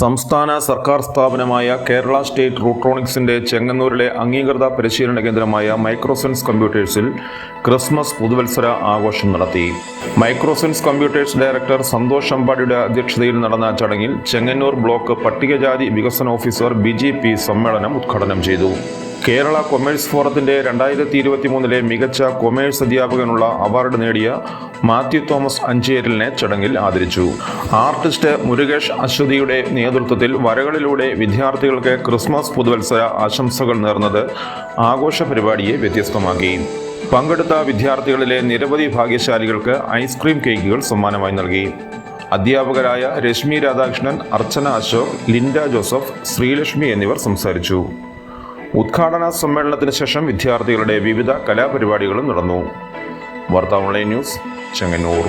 സംസ്ഥാന സർക്കാർ സ്ഥാപനമായ കേരള സ്റ്റേറ്റ് റൂട്രോണിക്സിന്റെ ചെങ്ങന്നൂരിലെ അംഗീകൃത പരിശീലന കേന്ദ്രമായ മൈക്രോസെൻസ് കമ്പ്യൂട്ടേഴ്സിൽ ക്രിസ്മസ് പുതുവത്സര ആഘോഷം നടത്തി. മൈക്രോസെൻസ് കമ്പ്യൂട്ടേഴ്സ് ഡയറക്ടർ സന്തോഷ് അമ്പാടിയുടെ അധ്യക്ഷതയിൽ നടന്ന ചടങ്ങിൽ ചെങ്ങന്നൂർ ബ്ലോക്ക് പട്ടികജാതി വികസന ഓഫീസർ ബി സമ്മേളനം ഉദ്ഘാടനം ചെയ്തു. കേരള കൊമേഴ്സ് ഫോറത്തിന്റെ രണ്ടായിരത്തി ഇരുപത്തി മൂന്നിലെ മികച്ച കൊമേഴ്സ് അധ്യാപകനുള്ള അവാർഡ് നേടിയ മാത്യു തോമസ് അഞ്ചേരിലിനെ ചടങ്ങിൽ ആദരിച്ചു. ആർട്ടിസ്റ്റ് മുരുകേഷ് അശ്വതിയുടെ നേതൃത്വത്തിൽ വരകളിലൂടെ വിദ്യാർത്ഥികൾക്ക് ക്രിസ്മസ് പുതുവത്സര ആശംസകൾ നേർന്നത് ആഘോഷ പരിപാടിയെ വ്യത്യസ്തമാക്കി. പങ്കെടുത്ത വിദ്യാർത്ഥികളിലെ നിരവധി ഭാഗ്യശാലികൾക്ക് ഐസ്ക്രീം കേക്കുകൾ സമ്മാനമായി നൽകി. അധ്യാപകരായ രശ്മി രാധാകൃഷ്ണൻ അർച്ചന അശോക് ലിൻഡ ജോസഫ് ശ്രീലക്ഷ്മി എന്നിവർ സംസാരിച്ചു. ഉദ്ഘാടന സമ്മേളനത്തിന് ശേഷം വിദ്യാർത്ഥികളുടെ വിവിധ കലാപരിപാടികളും നടന്നു. വാർത്താ ഓൺലൈൻ ന്യൂസ് ചെങ്ങന്നൂർ.